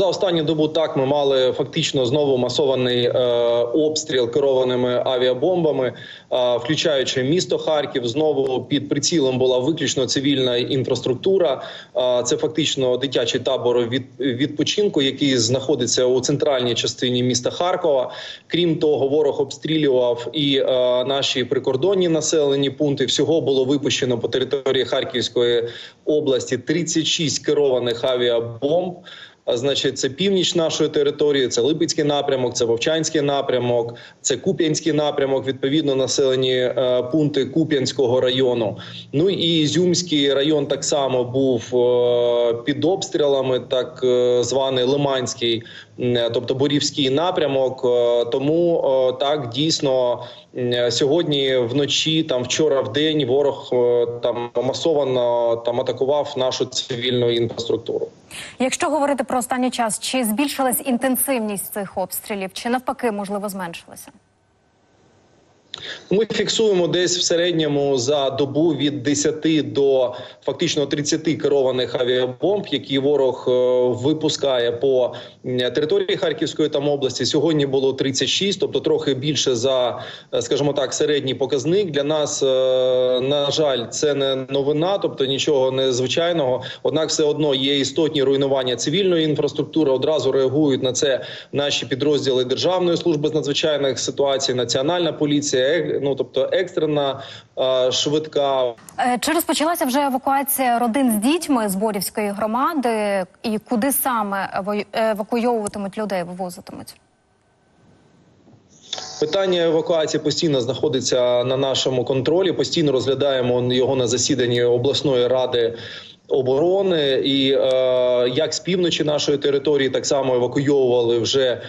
за останню добу так ми мали фактично знову масований е, обстріл керованими авіабомбами, е, включаючи місто Харків. Знову під прицілом була виключно цивільна інфраструктура. Е, це фактично дитячий табор від відпочинку, який знаходиться у центральній частині міста Харкова. Крім того, ворог обстрілював і е, наші прикордонні населені пункти. Всього було випущено по території Харківської області 36 керованих авіабомб. Значить, це північ нашої території, це Липецький напрямок, це Вовчанський напрямок, це Куп'янський напрямок. Відповідно, населені е, пункти Куп'янського району. Ну і Ізюмський район так само був е, під обстрілами, так е, званий Лиманський, тобто Борівський напрямок. Е, тому е, так дійсно сьогодні вночі, там вчора в день, ворог е, там масовано там атакував нашу цивільну інфраструктуру. Якщо говорити про останній час, чи збільшилась інтенсивність цих обстрілів, чи навпаки, можливо, зменшилася? Ми фіксуємо десь в середньому за добу від 10 до фактично 30 керованих авіабомб, які ворог е, випускає по території Харківської там області. Сьогодні було 36, тобто трохи більше за, е, скажімо так, середній показник. Для нас, е, на жаль, це не новина, тобто нічого незвичайного. Однак, все одно є істотні руйнування цивільної інфраструктури. Одразу реагують на це наші підрозділи Державної служби з надзвичайних ситуацій, Національна поліція, ну тобто екстрена е, швидка. Е, Чи розпочалася вже евакуація родин з дітьми з Борівської громади, і куди саме евакуйовуватимуть людей, вивозитимуть? Питання евакуації постійно знаходиться на нашому контролі. Постійно розглядаємо його на засіданні обласної ради. Оборони і е, як з півночі нашої території так само евакуйовували вже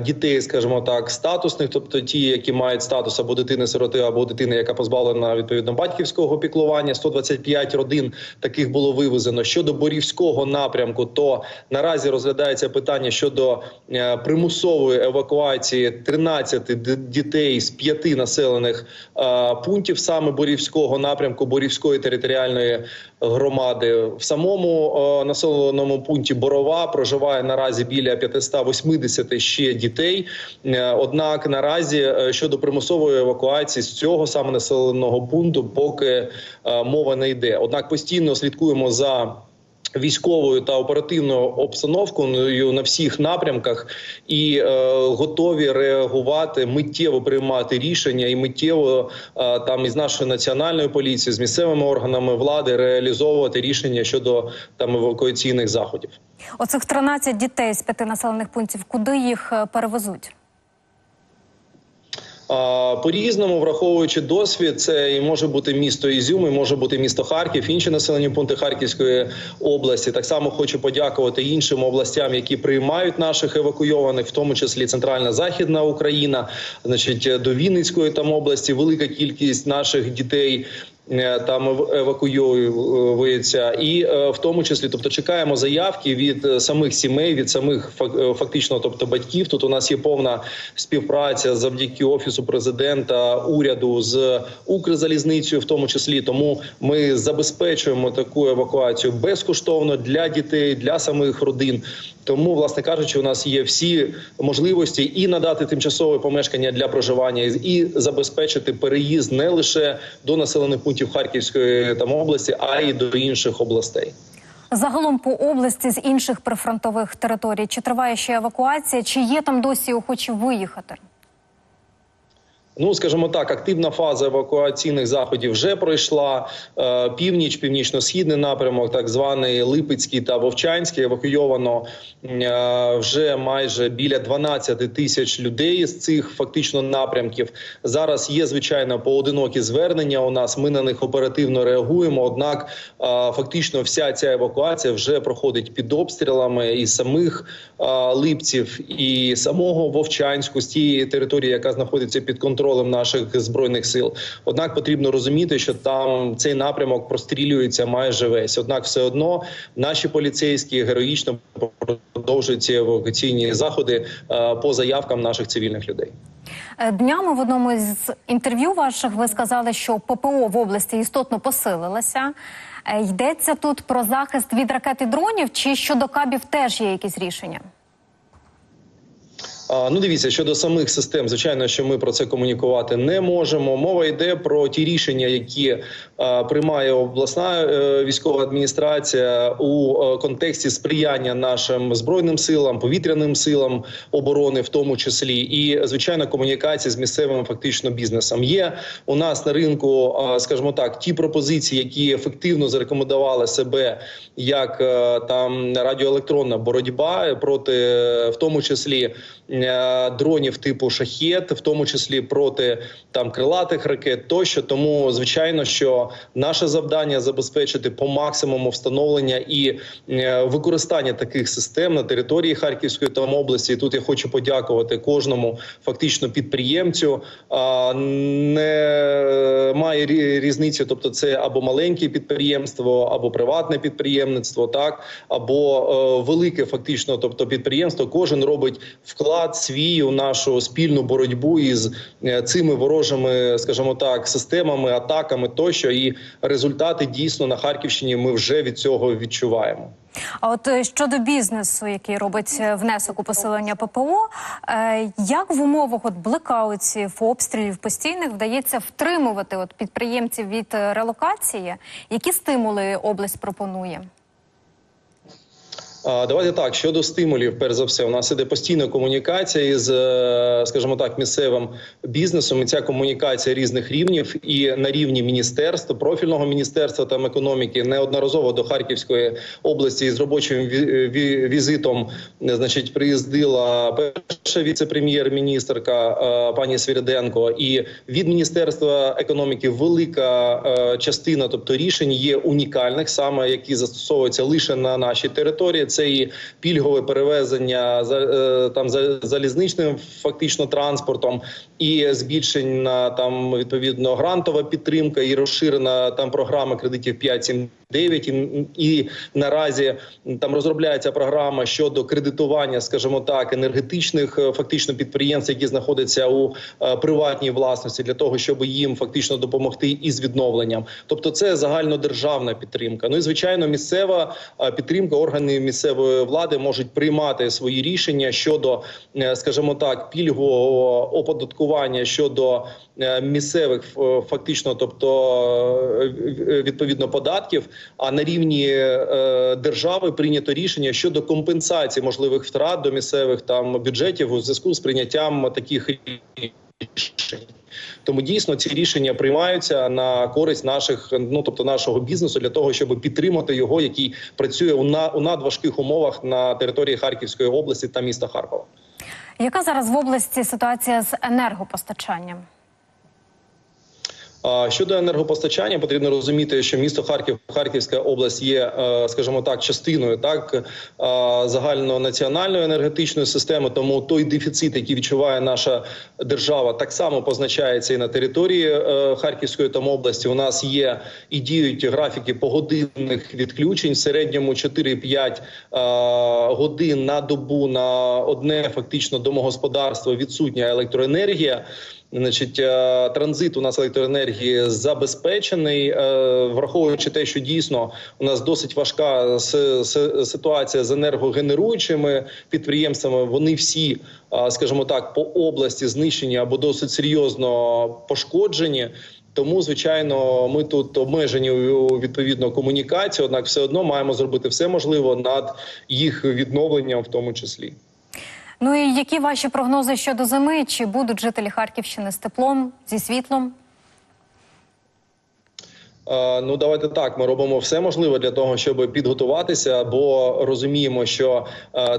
дітей, скажімо так, статусних, тобто ті, які мають статус або дитини-сироти, або дитини, яка позбавлена відповідно батьківського піклування. 125 родин таких було вивезено. Щодо борівського напрямку, то наразі розглядається питання щодо е, примусової евакуації 13 дітей з п'яти населених е, пунктів саме борівського напрямку, борівської територіальної громади. В самому е, населеному пункті Борова проживає наразі біля 580 ще дітей. Е, Однак наразі е, щодо примусової евакуації з цього саме населеного пункту поки мова не йде. Однак постійно слідкуємо за. Військовою та оперативною обстановкою на всіх напрямках і е, готові реагувати, миттєво приймати рішення і миттєво е, там із нашою національною поліцією, з місцевими органами влади реалізовувати рішення щодо там евакуаційних заходів. Оцих 13 дітей з п'яти населених пунктів, куди їх е, перевезуть? А, По-різному, враховуючи досвід, це і може бути місто Ізюм, і може бути місто Харків, інші населені пункти Харківської області. Так само хочу подякувати іншим областям, які приймають наших евакуйованих, в тому числі Центральна Західна Україна, значить до Вінницької там області. Велика кількість наших дітей. Е, Там ев- евакуюються, і е, в тому числі, тобто чекаємо заявки від е, самих сімей, від самих фак- фактично, тобто батьків. Тут у нас є повна співпраця завдяки офісу президента, уряду з Укрзалізницею, в тому числі. Тому ми забезпечуємо таку евакуацію безкоштовно для дітей, для самих родин. Тому, власне кажучи, у нас є всі можливості і надати тимчасове помешкання для проживання, і забезпечити переїзд не лише до населених пунктів Харківської там області, а й до інших областей. Загалом по області з інших прифронтових територій чи триває ще евакуація, чи є там досі охочі виїхати? Ну, скажімо так, активна фаза евакуаційних заходів вже пройшла. Е, Північ, північно-східний напрямок, так званий Липецький та Вовчанський, евакуйовано е, вже майже біля 12 тисяч людей з цих фактично напрямків. Зараз є звичайно поодинокі звернення. У нас ми на них оперативно реагуємо. Однак, е, фактично, вся ця евакуація вже проходить під обстрілами і самих липців, і самого Вовчанську з тієї території, яка знаходиться під контролем наших збройних сил. Однак потрібно розуміти, що там цей напрямок прострілюється майже весь. Однак, все одно наші поліцейські героїчно продовжують ці евакуаційні заходи е, по заявкам наших цивільних людей. Е, Днями в одному з інтерв'ю ваших ви сказали, що ППО в області істотно посилилася. Е, Йдеться тут про захист від ракет і дронів, чи щодо кабів теж є якісь рішення? А, Ну, дивіться, щодо самих систем, звичайно, що ми про це комунікувати не можемо. Мова йде про ті рішення, які а, приймає обласна е, військова адміністрація у е, контексті сприяння нашим збройним силам, повітряним силам оборони, в тому числі, і звичайно, комунікації з місцевим фактично бізнесом. Є у нас на ринку, скажімо так, ті пропозиції, які ефективно зарекомендували себе як е, там радіоелектронна боротьба проти, е, в тому числі е, дронів типу шахет, в тому числі проти там крилатих ракет, тощо. Тому звичайно, що наше завдання забезпечити по максимуму встановлення і е, використання таких систем на території Харківської та області. І Тут я хочу подякувати кожному фактично підприємцю. Не має рі- різниці, тобто це або маленьке підприємство, або приватне підприємництво, так або е, велике, фактично, тобто підприємство. Кожен робить вклад свій у нашу спільну боротьбу із е, цими ворожими, скажімо так, системами, атаками тощо. І результати дійсно на Харківщині ми вже від цього відчуваємо. А от е, щодо бізнесу, який робить е, внесок у посилення ППО, е, як в умовах от блекаутів, обстрілів постійних вдається втримувати от підприємців від релокації? Які стимули область пропонує? Давайте так щодо стимулів. Перш за все, у нас іде постійна комунікація із, е, скажімо так, місцевим бізнесом. І ця комунікація різних рівнів і на рівні міністерства, профільного міністерства там економіки неодноразово до Харківської області з робочим ві- візитом, е, значить, приїздила перша віце-прем'єр-міністрка е, пані Свіриденко. І від міністерства економіки велика е, частина, тобто рішень є унікальних, саме які застосовуються лише на нашій території. Це і пільгове перевезення за е, там за залізничним фактично транспортом, і збільшення там відповідно грантова підтримка, і розширена там програма кредитів 5-7 9 і, і наразі там розробляється програма щодо кредитування, скажімо так, енергетичних е, фактично підприємств, які знаходяться у е, приватній власності, для того, щоб їм фактично допомогти із відновленням. Тобто, це загальнодержавна підтримка. Ну і звичайно, місцева е, підтримка. Органи місцевої влади можуть приймати свої рішення щодо, е, скажімо так, пільгового оподаткування щодо е, місцевих е, фактично, тобто е, відповідно податків. А на рівні е, держави прийнято рішення щодо компенсації можливих втрат до місцевих там бюджетів у зв'язку з прийняттям таких рішень. Тому дійсно ці рішення приймаються на користь наших, ну тобто нашого бізнесу, для того, щоб підтримати його, який працює у на у надважких умовах на території Харківської області та міста Харкова. Яка зараз в області ситуація з енергопостачанням? Щодо енергопостачання, потрібно розуміти, що місто Харків, Харківська область є, е, скажімо так, частиною так е, загальнонаціональної енергетичної системи. Тому той дефіцит, який відчуває наша держава, так само позначається і на території е, Харківської там області. У нас є і діють графіки погодинних відключень в середньому 4-5 е, годин на добу на одне фактично домогосподарство відсутня електроенергія. Значить, е, транзит у нас електроенергії забезпечений, е, враховуючи те, що дійсно у нас досить важка ситуація з енергогенеруючими підприємствами. Вони всі, е, скажімо так, по області знищені або досить серйозно пошкоджені. Тому, звичайно, ми тут обмежені відповідно комунікації однак, все одно маємо зробити все можливе над їх відновленням, в тому числі. Ну і які ваші прогнози щодо зими? Чи будуть жителі Харківщини з теплом, зі світлом? Ну, давайте так. Ми робимо все можливе для того, щоб підготуватися, бо розуміємо, що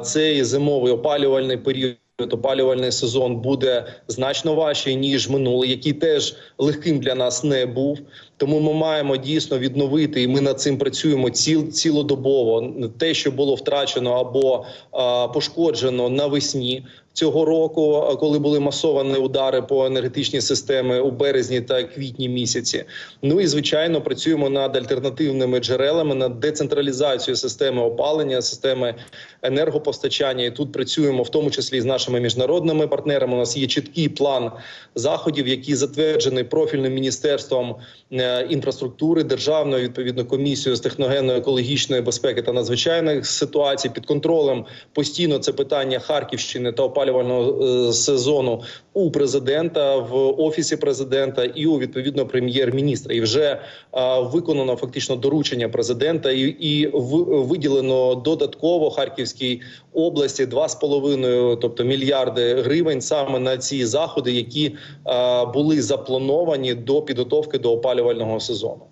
цей зимовий опалювальний період. Опалювальний сезон буде значно важчий ніж минулий, який теж легким для нас не був. Тому ми маємо дійсно відновити, і ми над цим працюємо ціл цілодобово. Те, що було втрачено або а, пошкоджено навесні цього року, коли були масовані удари по енергетичній системі у березні та квітні місяці. Ну і звичайно працюємо над альтернативними джерелами, над децентралізацією системи опалення, системи енергопостачання. І тут працюємо в тому числі з нашими міжнародними партнерами. У нас є чіткий план заходів, який затверджений профільним міністерством е, інфраструктури державної відповідно комісію з техногенно-екологічної безпеки та надзвичайних ситуацій під контролем. Постійно це питання Харківщини та опалювального е, сезону у президента в офісі президента і у відповідно прем'єр-міністра. І вже е, виконано фактично доручення президента, і, і в, виділено додатково Харківській області 2,5, тобто мільярди гривень саме на ці заходи, які е, були заплановані до підготовки до опалювального сезону.